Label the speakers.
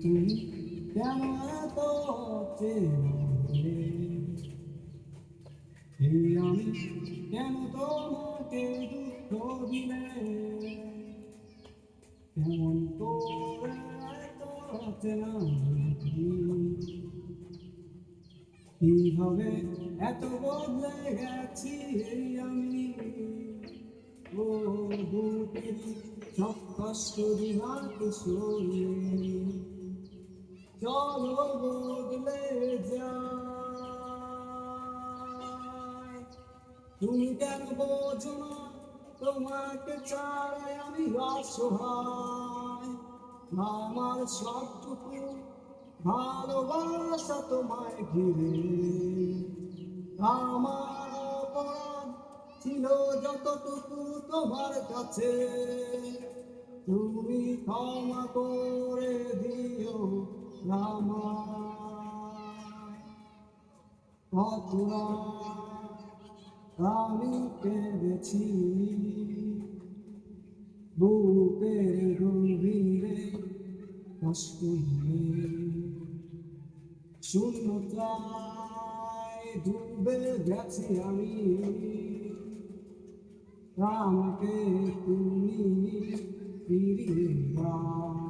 Speaker 1: তুমি কেন এত আমি কেন তোমাকে দুঃখ দিলে কেমন করে এত চেনা? কীভাবে এত বদলে গেছি আমি ও বুকের সব কষ্ট দিহাকে সরিয়ে চলো বদলে যায়। তুমি কেন বোঝো না, তোমাকে ছাড়াই আমি অসহায়। আমার সবটুকু ভালোবাসা তোমায় ঘিরে। আমার অপরাধ ছিল যতটুকু তোমার কাছে। তুমি ক্ষমা করে দিও আমার আমি পেরেছি বুকের গভীরে কষ্ট শূন্যতায় ডুবে গেছি আমি আমাকে তুমি ফিরিয়ে দাও।